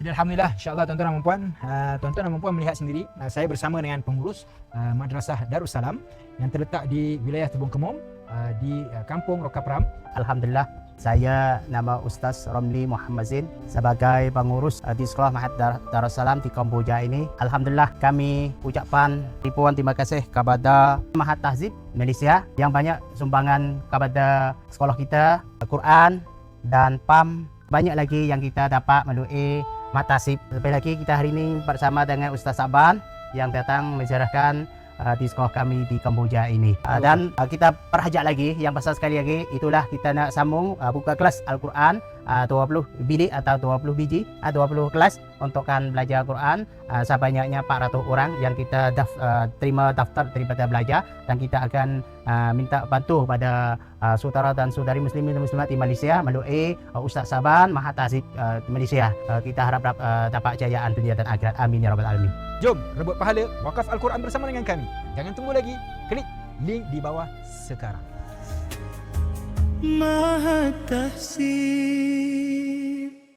Jadi Alhamdulillah insyaAllah tuan-tuan dan puan uh, Tuan-tuan dan puan melihat sendiri uh, Saya bersama dengan pengurus uh, Madrasah Darussalam Yang terletak di wilayah Tebong Kemom uh, Di uh, Kampung Rokapram Alhamdulillah saya nama Ustaz Romli Muhammad Zain sebagai pengurus uh, di Sekolah Mahat Dar- Darussalam di Kamboja ini. Alhamdulillah kami ucapkan ribuan terima kasih kepada Mahat Tahzib Malaysia yang banyak sumbangan kepada sekolah kita, Al-Quran dan PAM. Banyak lagi yang kita dapat melalui Tahzib. Lebih lagi kita hari ini bersama dengan Ustaz Saban yang datang menziarahkan uh, di sekolah kami di Kamboja ini. Uh, dan uh, kita perhajat lagi yang besar sekali lagi itulah kita nak sambung uh, buka kelas Al-Quran uh, 20 bilik atau 20 biji uh, 20 kelas untukkan belajar Al-Quran uh, sebanyaknya 400 orang yang kita daf, uh, terima daftar daripada belajar dan kita akan uh, minta bantu pada uh, saudara dan saudari muslimin dan muslimat di Malaysia melalui uh, Ustaz Saban Mahat Tahzib uh, Malaysia. Uh, kita harap uh, dapat jayaan dunia dan akhirat. Amin ya rabbal alamin. Jom rebut pahala Wakaf Al-Quran bersama dengan kami Jangan tunggu lagi Klik link di bawah sekarang Maha Tahsin